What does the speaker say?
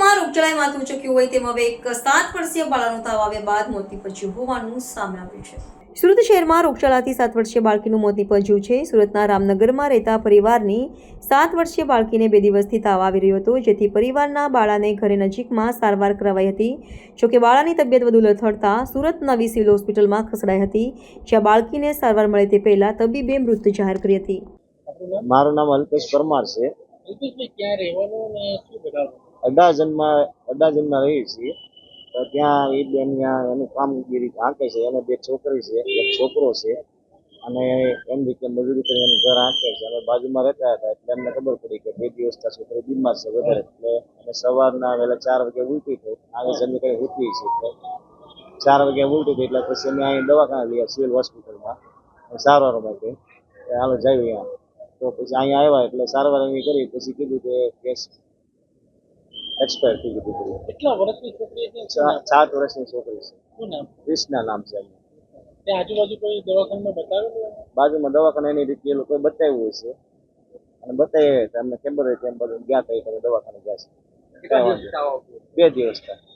સુરતમાં રોગચાળાએ માથું ઉચક્યું હોય તેમ હવે એક સાત વર્ષીય બાળાનું તાવ આવ્યા બાદ મોત નીપજ્યું હોવાનું સામે આવ્યું છે. સુરત શહેરમાં રોગચાળાથી સાત વર્ષીય બાળકીનું મોત નીપજ્યું છે. સુરતના રામનગરમાં રહેતા પરિવારની સાત વર્ષીય બાળકીને બે દિવસથી તાવ આવી રહ્યો હતો જેથી પરિવારના બાળાને ઘરે નજીકમાં સારવાર કરાવાઈ હતી. જોકે બાળાની તબિયત વધુ લથડતા સુરત નવી સિવિલ હોસ્પિટલમાં ખસેડાઈ હતી. જ્યાં બાળકીને સારવાર મળે તે પહેલા તબીબે મૃત જાહેર કરી હતી. મારું નામ અલ્પેશ પરમાર છે. ક્યાં રહેવાનું શું અડાજણમાં અડાજણમાં રહીએ છીએ. તો ત્યાં એ બેન ત્યાં એનું કામગીરી આંકે છે. એને બે છોકરી છે, એક છોકરો છે. અને એમ રીતે મજૂરી કરી એનું ઘર આંકે છે. અમે બાજુમાં રહેતા હતા એટલે અમને ખબર પડી કે બે દિવસ ત્યાં છોકરી બીમાર છે વધારે. એટલે અમે સવારના વહેલા ચાર વાગે ઉલટી થઈ આગળ જમી કરી ઉઠી છે ચાર વાગે ઉલટી થઈ એટલે પછી અમે અહીં દવાખાના ગયા સિવિલ હોસ્પિટલમાં. સારવાર માટે. હાલો જઈએ તો પછી અહીંયા આવ્યા એટલે સારવાર એની કરી. પછી કીધું કે કેસ એક્સપાયર થઈ ગયું દીકરી કેટલા વર્ષની છોકરી છે? સાત વર્ષની છોકરી છે. શું નામ? ક્રિષ્ના નામ છે એમનું. ત્યાં આજુબાજુ કોઈ દવાખાનામાં બતાવેલું બાજુમાં દવાખાના એની રીતે એ લોકોએ બતાવ્યું હોય છે. અને બતાવીએ તમને કેમ્બર બધું ગયા થઈ એ તમે દવાખાને ગયા છે? બે દિવસ થયા